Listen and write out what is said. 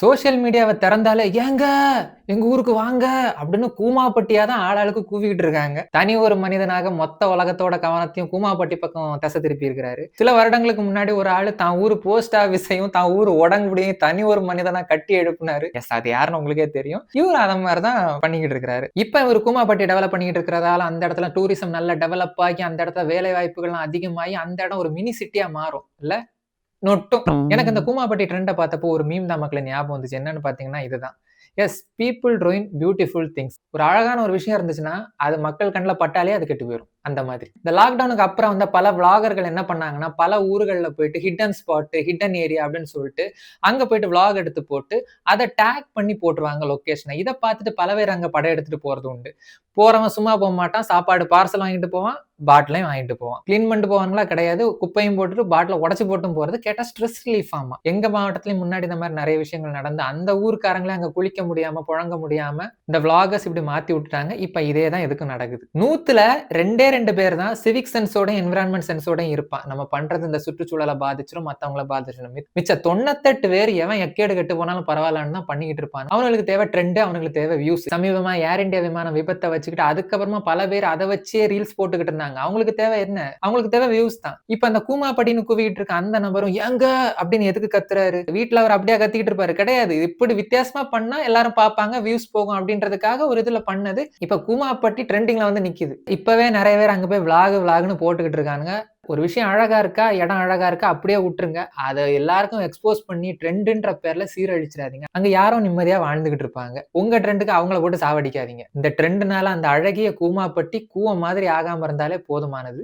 Social மீடியாவை திறந்தாலே ஏங்க எங்க ஊருக்கு வாங்க அப்படின்னு கூமாப்பட்டியா தான் ஆளாளுக்கு கூவிக்கிட்டு இருக்காங்க. தனி ஒரு மனிதனாக மொத்த உலகத்தோட கவனத்தையும் கூமாப்பட்டி பக்கம் தசை திருப்பி இருக்கிறாரு. சில வருடங்களுக்கு முன்னாடி ஒரு ஆளு தான் ஊர் போஸ்ட் ஆபீஸையும் தான் ஊர் உடங்குடியும் தனி ஒரு மனிதனா கட்டி எழுப்புனாரு. எஸ் அது யாருன்னு உங்களுக்கே தெரியும். இவர் அத மாதிரி தான் பண்ணிக்கிட்டு இருக்கிறாரு. இப்ப இவர் கூமாப்பட்டி டெவலப் பண்ணிக்கிட்டு இருக்கிறதால அந்த இடத்துல டூரிசம் நல்லா டெவலப் ஆகி அந்த இடத்துல வேலை வாய்ப்புகள்லாம் அதிகமாகி அந்த இடம் ஒரு மினி சிட்டியா மாறும். இல்ல? நொட்டும். எனக்கு இந்த கூமாப்பட்டி ட்ரெண்டை பார்த்தப்போ ஒரு மீம் தான் மக்களை ஞாபகம் வந்துச்சு. என்னன்னு பார்த்தீங்கன்னா இதுதான். As people drawing beautiful things ஒரு அழகான ஒரு விஷயம் இருந்துச்சுன்னா அது மக்கள் கண்ணில் பட்டாலே அது கெட்டு போயிடும் அந்த மாதிரி. இந்த லாக்டவுனுக்கு அப்புறம் வந்து பல விளாகர்கள் என்ன பண்ணாங்கன்னா பல ஊர்களில் போயிட்டு ஹிட்டன் ஸ்பாட்டு ஹிட்டன் ஏரியா அப்படின்னு சொல்லிட்டு அங்கே போயிட்டு விளாக் எடுத்து போட்டு அதை டேக் பண்ணி போட்டுருவாங்க லொக்கேஷனை இதை பார்த்துட்டு பல பேர் அங்கே படம் எடுத்துட்டு போகிறது உண்டு. போகிறவன் சும்மா போக மாட்டான். சாப்பாடு பார்சல் வாங்கிட்டு போவான் பாட்டிலையும் வாங்கிட்டு போவான். க்ளீன் பண்ணிட்டு போவாங்களா கிடையாது. குப்பையும் போட்டுட்டு பாட்டில் உடச்சி போட்டும் போகிறது கேட்டால் ஸ்ட்ரெஸ் ரிலீஃப் ஆமாம் எங்கள் மாவட்டத்துலையும் முன்னாடி இந்த மாதிரி நிறைய விஷயங்கள் நடந்து அந்த ஊருக்காரங்களே அங்கே குளிக்க முடியாமல் புழங்க முடியாமல் இந்த விளாகர்ஸ் இப்படி மாற்றி விட்டுட்டாங்க. இப்போ இதே தான் எதுக்கும் நடக்குது. நூற்றுல ரெண்டே ரெண்டு பேர் தான். சிவிக் சென்ஸோட என்விரான்மெண்ட் சென்ஸோட இருப்பான். நம்ம பண்றது இந்த சுற்றுச்சூழலை பாதிச்சிடும் மத்தவங்கள பாதிச்சிடும் மிச்ச தொண்ணூத்தெட்டு பேர் எவன் எக்கேடு கெட்டு போனாலும் பரவாயில்லன்னு தான் பண்ணிக்கிட்டு இருப்பான் அவங்களுக்கு தேவை ட்ரெண்டு அவங்களுக்கு தேவை வியூஸ் சமீபமா ஏர் இந்தியா விமான விபத்தை வச்சுக்கிட்டு அதுக்கப்புறமா பல பேர் அதை வச்சே ரீல்ஸ் போட்டுக்கிட்டு இருந்தாங்க. அவங்களுக்கு தேவை என்ன? அவங்களுக்கு தேவை வியூஸ் தான். இப்ப அந்த கூமாப்படின்னு கூவிக்கிட்டு இருக்க அந்த நபரும் எங்க? அப்படின்னு எதுக்கு கத்துறாரு? வீட்டுல அவர் அப்படியே கத்திக்கிட்டு இருப்பாரு. கிடையாது. இப்படி வித்தியாசமா பண்ணா எல்லாரும் பார்ப்பாங்க வியூஸ் போகும் அப்படின்றதுக்காக ஒரு இதுல பண்ணது. இப்ப கூமாப்பட்டி ட்ரெண்டிங்ல வந்து நிக்குது. இப்பவே நிறைய பேர் அங்கே போய் விளாகு விளாகுன்னு போட்டுக்கிட்டு இருக்காங்க ஒரு விஷயம் அழகா இருக்கா இடம் அழகா இருக்கா அப்படியே விட்டுருங்க. அதை எல்லாருக்கும் எக்ஸ்போஸ் பண்ணி ட்ரெண்டுன்ற பேர்ல சீரழிச்சிடாதீங்க. அங்க யாரும் நிம்மதியா வாழ்ந்துகிட்டு இருப்பாங்க. உங்க ட்ரெண்டுக்கு அவங்கள போட்டு சாவடிக்காதீங்க. இந்த ட்ரெண்டுனால அந்த அழகிய கூமாப்பட்டி கூவம் மாதிரி ஆகாம இருந்தாலே போதுமானது.